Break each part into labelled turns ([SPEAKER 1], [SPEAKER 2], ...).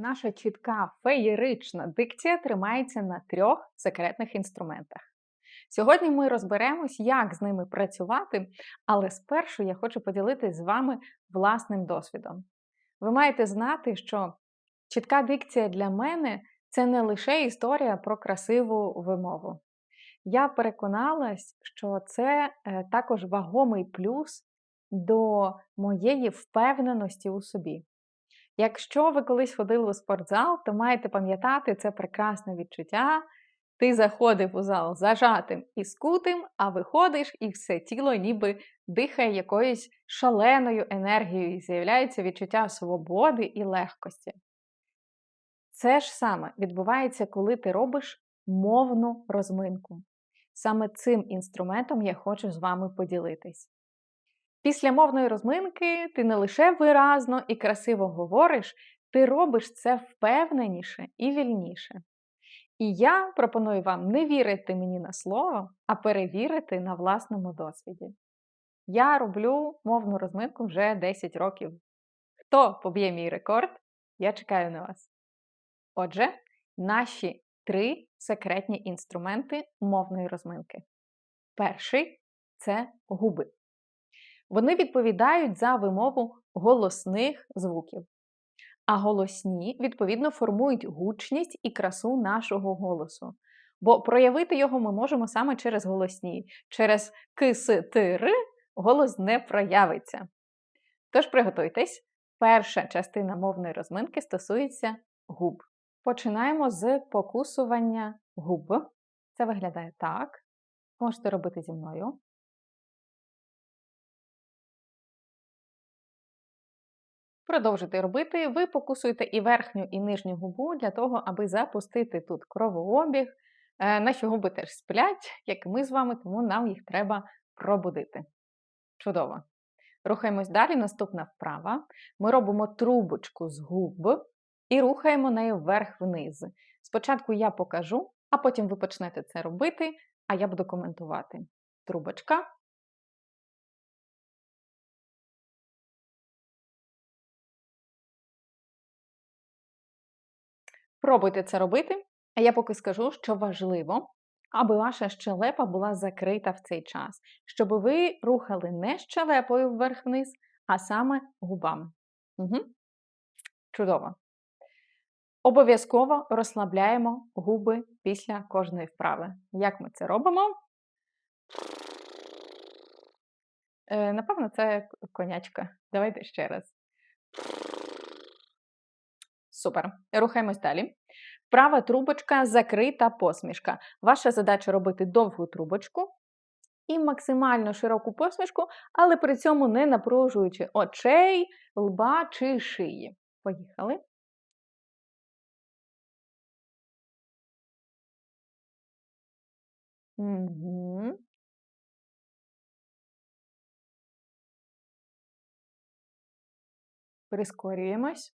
[SPEAKER 1] Наша чітка феєрична дикція тримається на трьох секретних інструментах. Сьогодні ми розберемось, як з ними працювати, але спершу я хочу поділитися з вами власним досвідом. Ви маєте знати, що чітка дикція для мене це не лише історія про красиву вимову. Я переконалась, що це е, також вагомий плюс до моєї впевненості у собі. Якщо ви колись ходили у спортзал, то маєте пам'ятати це прекрасне відчуття. Ти заходив у зал зажатим і скутим, а виходиш, і все тіло ніби дихає якоюсь шаленою енергією, і з'являється відчуття свободи і легкості. Це ж саме відбувається, коли ти робиш мовну розминку. Саме цим інструментом я хочу з вами поділитись. Після мовної розминки ти не лише виразно і красиво говориш, ти робиш це впевненіше і вільніше. І я пропоную вам не вірити мені на слово, а перевірити на власному досвіді. Я роблю мовну розминку вже 10 років. Хто поб'є мій рекорд? Я чекаю на вас. Отже, наші три секретні інструменти мовної розминки. Перший це губи. Вони відповідають за вимову голосних звуків. А голосні, відповідно, формують гучність і красу нашого голосу. Бо проявити його ми можемо саме через голосні. Через кис ти голос не проявиться. Тож приготуйтесь, перша частина мовної розминки стосується губ. Починаємо з покусування губ. Це виглядає так. Можете робити зі мною. Продовжуйте робити, ви покусуєте і верхню, і нижню губу для того, аби запустити тут кровообіг. Е, наші губи теж сплять, як і ми з вами, тому нам їх треба пробудити. Чудово! Рухаємось далі. Наступна вправа. Ми робимо трубочку з губ і рухаємо нею вверх-вниз. Спочатку я покажу, а потім ви почнете це робити, а я буду коментувати. Трубочка. Пробуйте це робити, а я поки скажу, що важливо, аби ваша щелепа була закрита в цей час, щоб ви рухали не щелепою вверх-вниз, а саме губами. Угу. Чудово. Обов'язково розслабляємо губи після кожної вправи. Як ми це робимо? Е, Напевно, це конячка. Давайте ще раз. Супер. Рухаємось далі. Права трубочка закрита посмішка. Ваша задача робити довгу трубочку і максимально широку посмішку, але при цьому не напружуючи очей, лба чи шиї. Поїхали. Угу. Прискорюємось.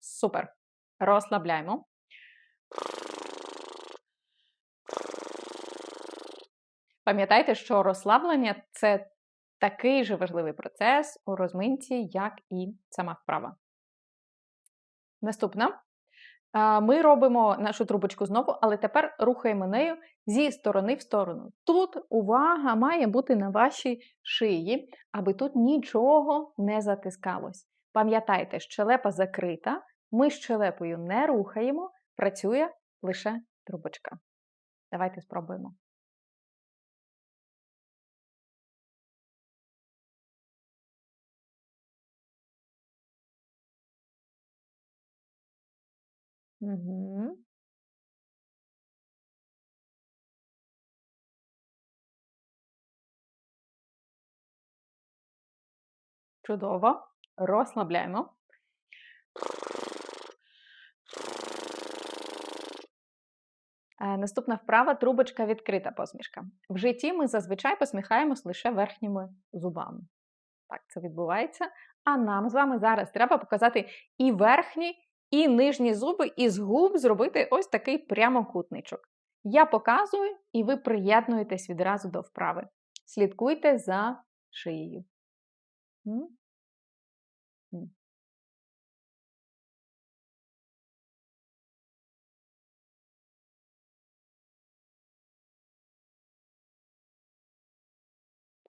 [SPEAKER 1] Супер. Розслабляємо. Пам'ятайте, що розслаблення це такий же важливий процес у розминці, як і сама вправа. Наступна. Ми робимо нашу трубочку знову, але тепер рухаємо нею зі сторони в сторону. Тут увага має бути на вашій шиї, аби тут нічого не затискалось. Пам'ятайте, щелепа закрита, ми щелепою не рухаємо, працює лише трубочка. Давайте спробуємо. Угу. Чудово. Розслабляємо. Наступна вправа трубочка відкрита посмішка. В житті ми зазвичай посміхаємось лише верхніми зубами. Так, це відбувається. А нам з вами зараз треба показати і верхні, і нижні зуби, і з губ зробити ось такий прямокутничок. Я показую, і ви приєднуєтесь відразу до вправи. слідкуйте за шиєю.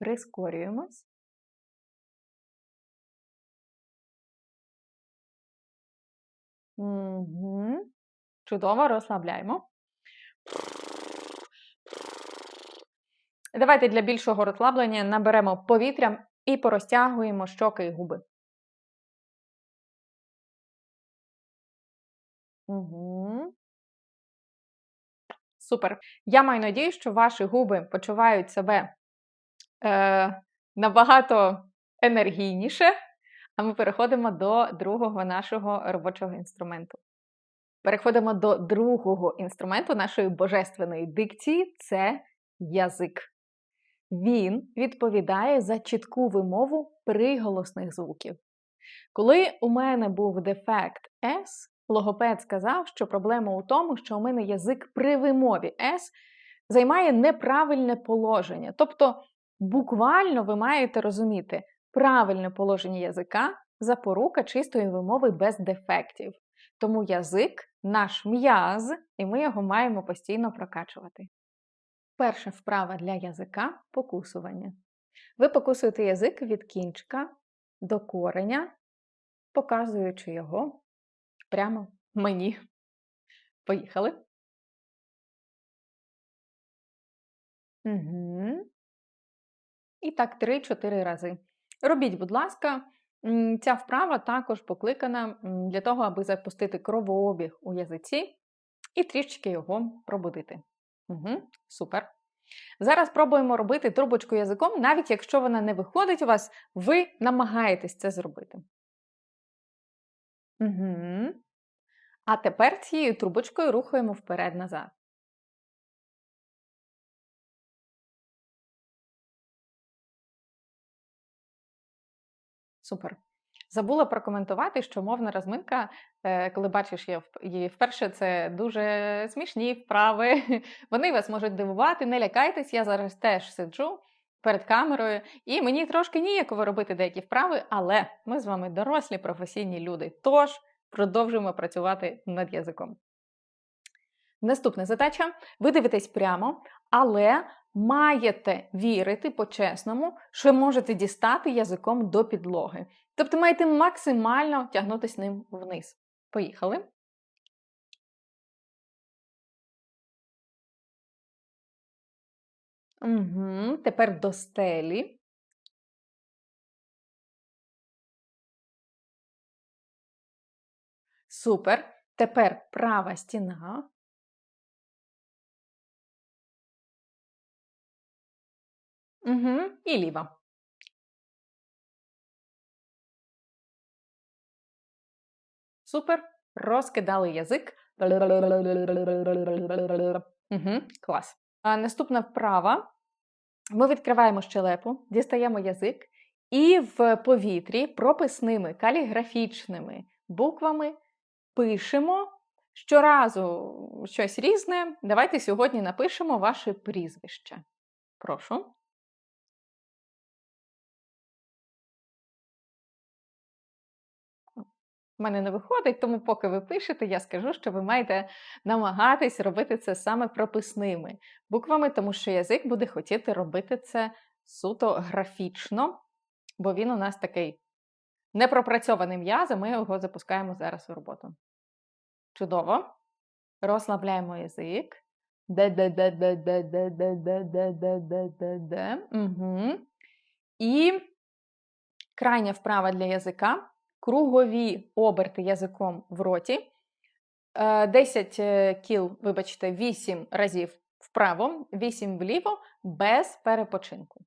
[SPEAKER 1] Прискорюємось. Угу. Чудово, розслабляємо. Давайте для більшого розслаблення наберемо повітря і порозтягуємо щоки і губи. Угу. Супер. Я маю надію, що ваші губи почувають себе е, набагато енергійніше, а ми переходимо до другого нашого робочого інструменту. Переходимо до другого інструменту нашої божественної дикції це язик. Він відповідає за чітку вимову приголосних звуків. Коли у мене був дефект S, логопед сказав, що проблема у тому, що у мене язик при вимові S займає неправильне положення. Тобто, буквально ви маєте розуміти правильне положення язика запорука чистої вимови без дефектів. Тому язик наш м'яз, і ми його маємо постійно прокачувати. Перша вправа для язика покусування. Ви покусуєте язик від кінчика до кореня, показуючи його прямо мені. Поїхали. Угу. І так 3-4 рази. Робіть, будь ласка, ця вправа також покликана для того, аби запустити кровообіг у язиці і трішечки його пробудити. Угу, Супер. Зараз пробуємо робити трубочку язиком, навіть якщо вона не виходить у вас, ви намагаєтесь це зробити. Угу. А тепер цією трубочкою рухаємо вперед-назад. Супер. Забула прокоментувати, що мовна розминка, е, коли бачиш її вперше, це дуже смішні вправи. Вони вас можуть дивувати, не лякайтесь, я зараз теж сиджу перед камерою, і мені трошки ніяково робити деякі вправи, але ми з вами дорослі професійні люди. Тож продовжуємо працювати над язиком. Наступна задача: ви дивитесь прямо, але маєте вірити по-чесному, що можете дістати язиком до підлоги. Тобто маєте максимально тягнутися ним вниз. Поїхали. Угу. Тепер до стелі. Супер. Тепер права стіна. Угу. І ліва. Супер. Розкидали язик. Угу. Клас. А Наступна вправа. Ми відкриваємо щелепу, дістаємо язик, і в повітрі прописними каліграфічними буквами пишемо щоразу щось різне. Давайте сьогодні напишемо ваше прізвище. Прошу. В мене не виходить, тому поки ви пишете, я скажу, що ви маєте намагатись робити це саме прописними буквами, тому що язик буде хотіти робити це суто графічно, бо він у нас такий непропрацьований м'яз, а ми його запускаємо зараз у роботу. Чудово. Розслабляємо язик. І крайня вправа для язика кругові оберти язиком в роті. 10 е, е, кіл, вибачте, 8 разів вправо, 8 вліво, без перепочинку.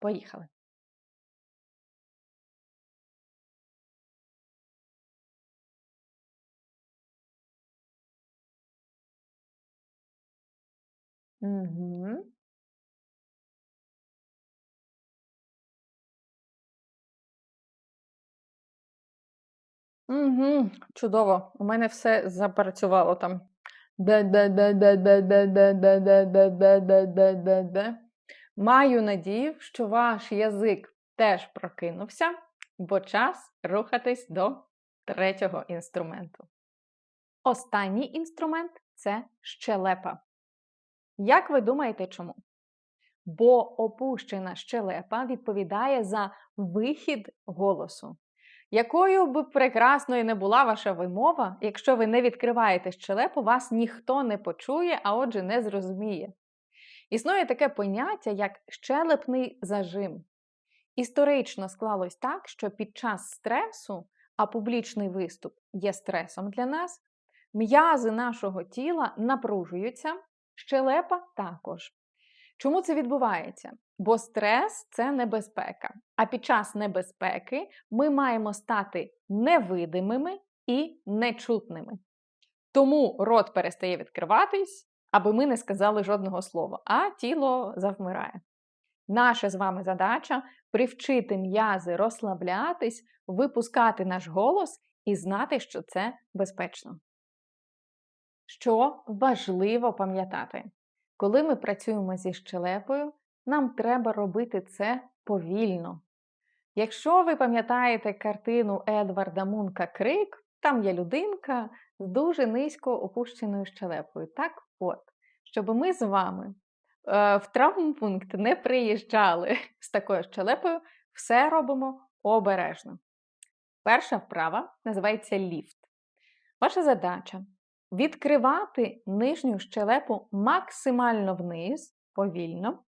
[SPEAKER 1] Поїхали. Угу. Угу, Чудово. У мене все запрацювало там. Маю надію, що ваш язик теж прокинувся, бо час рухатись до третього інструменту. Останній інструмент це щелепа. Як ви думаєте, чому? Бо опущена щелепа відповідає за вихід голосу. Якою б прекрасною не була ваша вимова, якщо ви не відкриваєте щелепу, вас ніхто не почує, а отже, не зрозуміє. Існує таке поняття, як щелепний зажим. Історично склалось так, що під час стресу, а публічний виступ є стресом для нас, м'язи нашого тіла напружуються, щелепа також. Чому це відбувається? Бо стрес це небезпека. А під час небезпеки ми маємо стати невидимими і нечутними. Тому рот перестає відкриватись, аби ми не сказали жодного слова, а тіло завмирає. Наша з вами задача привчити м'язи розслаблятись, випускати наш голос і знати, що це безпечно. Що важливо пам'ятати, коли ми працюємо зі щелепою, нам треба робити це повільно. Якщо ви пам'ятаєте картину Едварда Мунка Крик, там є людинка з дуже низько опущеною щелепою. Так от, щоб ми з вами е, в травмпункт не приїжджали з такою щелепою, все робимо обережно. Перша вправа називається ліфт. Ваша задача відкривати нижню щелепу максимально вниз, повільно.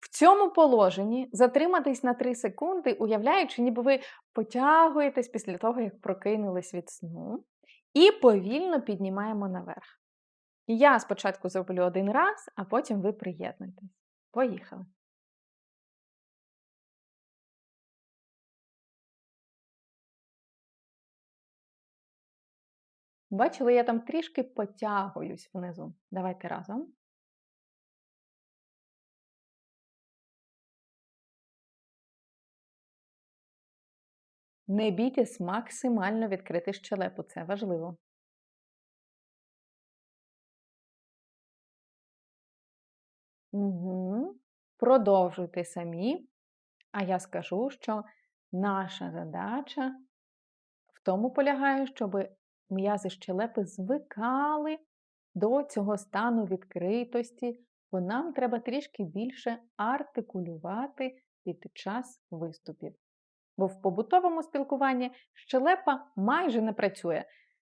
[SPEAKER 1] В цьому положенні затриматись на 3 секунди, уявляючи, ніби ви потягуєтесь після того, як прокинулись від сну, і повільно піднімаємо наверх. Я спочатку зроблю один раз, а потім ви приєднуєтесь. Поїхали! Бачили, я там трішки потягуюсь внизу. Давайте разом. Не бійтесь максимально відкрити щелепу, це важливо. Угу. Продовжуйте самі, а я скажу, що наша задача в тому полягає, щоб м'язи щелепи звикали до цього стану відкритості, бо нам треба трішки більше артикулювати під час виступів. Бо в побутовому спілкуванні щелепа майже не працює.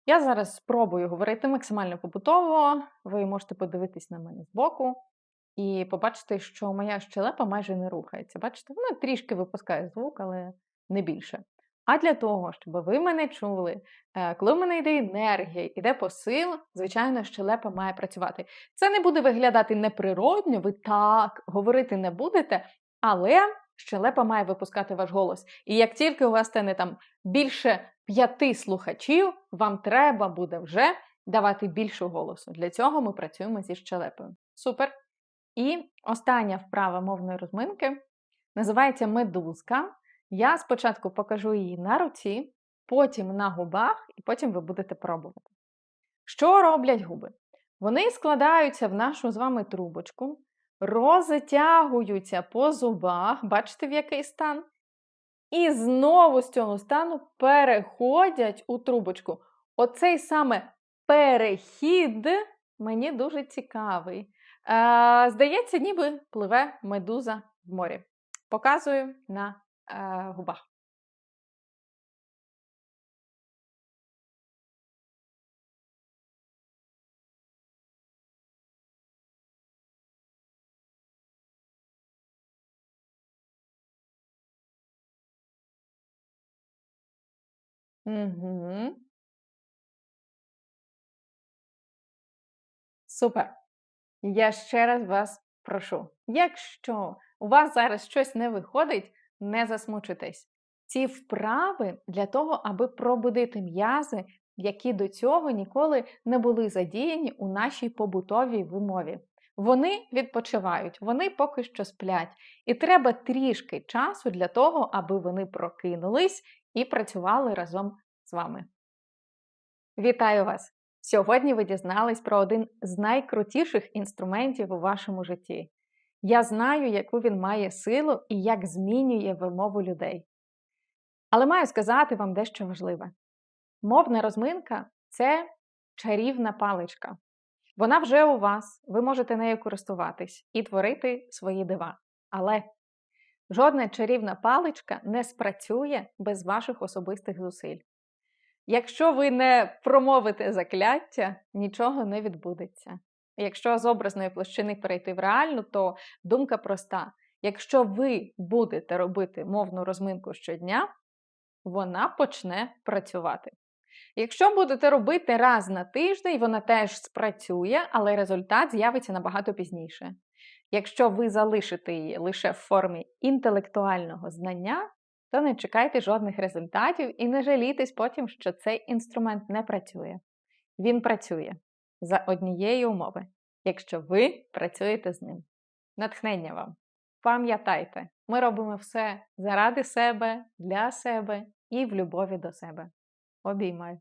[SPEAKER 1] Я зараз спробую говорити максимально побутово, ви можете подивитись на мене збоку і побачити, що моя щелепа майже не рухається. Бачите, вона трішки випускає звук, але не більше. А для того, щоб ви мене чули, е, коли в мене йде енергія, йде посил, звичайно, щелепа має працювати. Це не буде виглядати неприродньо, ви так говорити не будете, але щелепа має випускати ваш голос. І як тільки у вас стане там більше п'яти слухачів, вам треба буде вже давати більше голосу. Для цього ми працюємо зі щелепою. Супер! І остання вправа мовної розминки називається медузка. Я спочатку покажу її на руці, потім на губах, і потім ви будете пробувати. Що роблять губи? Вони складаються в нашу з вами трубочку, розтягуються по зубах, бачите, в який стан? І знову з цього стану переходять у трубочку. Оцей саме перехід мені дуже цікавий. Е, Здається, ніби пливе медуза в морі. Показую на губах. Угу. Супер. Я ще раз вас прошу. Якщо у вас зараз щось не виходить, не засмучуйтесь. Ці вправи для того, аби пробудити м'язи, які до цього ніколи не були задіяні у нашій побутовій вимові. Вони відпочивають, вони поки що сплять. І треба трішки часу для того, аби вони прокинулись і працювали разом з вами. Вітаю вас! Сьогодні ви дізнались про один з найкрутіших інструментів у вашому житті. Я знаю, яку він має силу і як змінює вимову людей. Але маю сказати вам дещо важливе: мовна розминка це чарівна паличка. Вона вже у вас, ви можете нею користуватись і творити свої дива. Але жодна чарівна паличка не спрацює без ваших особистих зусиль. Якщо ви не промовите закляття, нічого не відбудеться. Якщо з образної площини перейти в реальну, то думка проста: якщо ви будете робити мовну розминку щодня, вона почне працювати. Якщо будете робити раз на тиждень, вона теж спрацює, але результат з'явиться набагато пізніше. Якщо ви залишите її лише в формі інтелектуального знання, то не чекайте жодних результатів і не жалійтесь потім, що цей інструмент не працює. Він працює за однієї умови, якщо ви працюєте з ним. Натхнення вам! Пам'ятайте, ми робимо все заради себе, для себе і в любові до себе. Обіймаю!